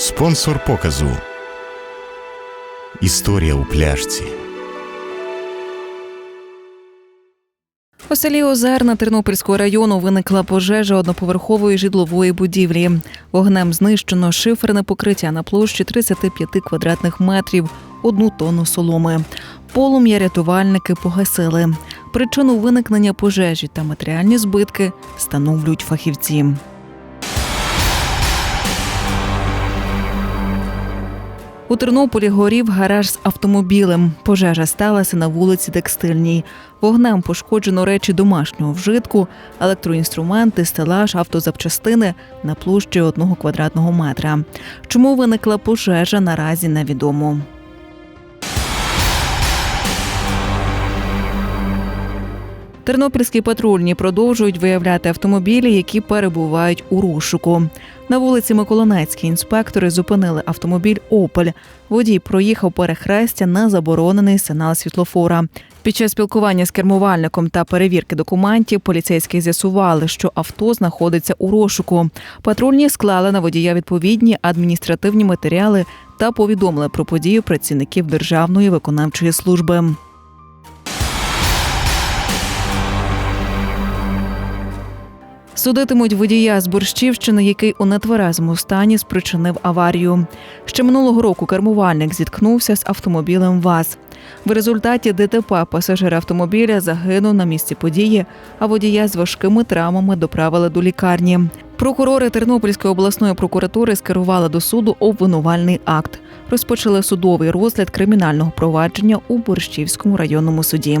Спонсор показу. Історія у пляшці. У селі Озерна Тернопільського району виникла пожежа одноповерхової житлової будівлі. Вогнем знищено шиферне покриття на площі 35 квадратних метрів, одну тонну соломи. Полум'я рятувальники погасили. Причину виникнення пожежі та матеріальні збитки встановлюють фахівці. У Тернополі горів гараж з автомобілем. Пожежа сталася на вулиці Текстильній. Вогнем пошкоджено речі домашнього вжитку, електроінструменти, стелаж, автозапчастини на площі одного квадратного метра. Чому виникла пожежа, наразі невідомо. Тернопільські патрульні продовжують виявляти автомобілі, які перебувають у розшуку. На вулиці Миколинецькій інспектори зупинили автомобіль Опель. Водій проїхав перехрестя на заборонений сигнал світлофора. Під час спілкування з кермувальником та перевірки документів поліцейські з'ясували, що авто знаходиться у розшуку. Патрульні склали на водія відповідні адміністративні матеріали та повідомили про подію працівників Державної виконавчої служби. Судитимуть водія з Борщівщини, який у нетверезому стані спричинив аварію. Ще минулого року кермувальник зіткнувся з автомобілем ВАЗ. В результаті ДТП пасажир автомобіля загинув на місці події, а водія з важкими травмами доправили до лікарні. Прокурори Тернопільської обласної прокуратури скерували до суду обвинувальний акт. Розпочали судовий розгляд кримінального провадження у Борщівському районному суді.